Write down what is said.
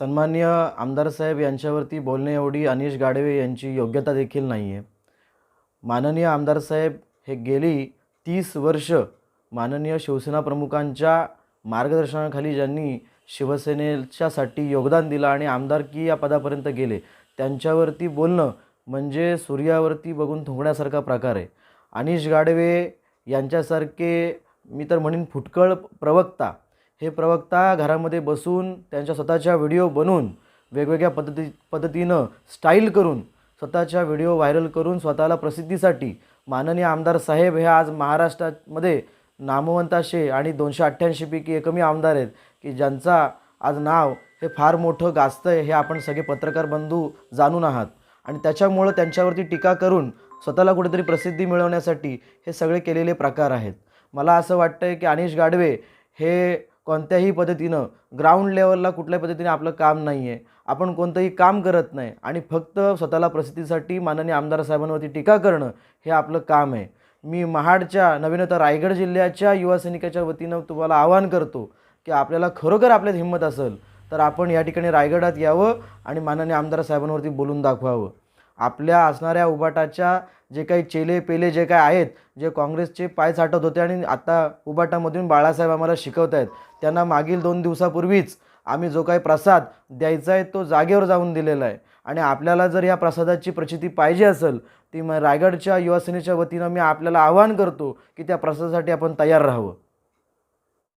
सन्मान्य आमदार साहेब यांच्यावरती बोलणे एवढी अनिश गाडवे यांची योग्यता देखील नाही आहे माननीय आमदार साहेब हे गेली तीस वर्ष माननीय शिवसेना प्रमुखांच्या मार्गदर्शनाखाली ज्यांनी शिवसेनेच्यासाठी योगदान दिलं आणि आमदारकी या पदापर्यंत गेले त्यांच्यावरती बोलणं म्हणजे सूर्यावरती बघून थुंकण्यासारखा प्रकार आहे. अनिश गाडवे यांच्यासारखे मी तर म्हणेन फुटकळ प्रवक्ता हे प्रवक्ता घरामध्ये बसून त्यांच्या स्वतःच्या व्हिडिओ बनवून वेगवेगळ्या पद्धती पद्धतीनं स्टाईल करून स्वतःच्या व्हिडिओ व्हायरल करून स्वतःला प्रसिद्धीसाठी माननीय आमदार साहेब हे आज महाराष्ट्रामध्ये नामवंत असे आणि दोनशे अठ्ठ्याऐंशीपैकी एकमी आमदार आहेत की ज्यांचा आज नाव हे फार मोठं गाजतं आहे हे आपण सगळे पत्रकार बंधू जाणून आहात. आणि त्याच्यामुळं त्यांच्यावरती टीका करून स्वतःला कुठेतरी प्रसिद्धी मिळवण्यासाठी हे सगळे केलेले प्रकार आहेत. मला असं वाटतं आहे की अनिश गाडवे हे कोणत्याही पद्धतीनं ग्राउंड लेवलला कुठल्याही पद्धतीने आपलं काम नाही आहे आपण कोणतंही काम करत नाही आणि फक्त स्वतःला प्रसिद्धीसाठी माननीय आमदार साहेबांवरती टीका करणं हे आपलं काम आहे. मी महाडच्या नवीन तर रायगड जिल्ह्याच्या युवा सैनिकाच्या वतीनं तुम्हाला आवाहन करतो की आपल्याला खरोखर आपल्यात हिंमत असेल तर आपण या ठिकाणी रायगडात यावं आणि माननीय आमदार साहेबांवरती बोलून दाखवावं. आपल्या असणाऱ्या उबाटाच्या जे काही चेले पेले जे काय आहेत जे काँग्रेसचे पाय साठवत होते आणि आता उबाटामधून बाळासाहेब आम्हाला शिकवत आहेत त्यांना मागील दोन दिवसापूर्वीच आम्ही जो काही प्रसाद द्यायचा आहे तो जागेवर जाऊन दिलेला आहे. आणि आपल्याला जर या प्रसादाची प्रचिती पाहिजे असेल ती मग रायगडच्या युवासेनेच्या वतीनं मी आपल्याला आवाहन करतो की त्या प्रसादासाठी आपण तयार राहावं.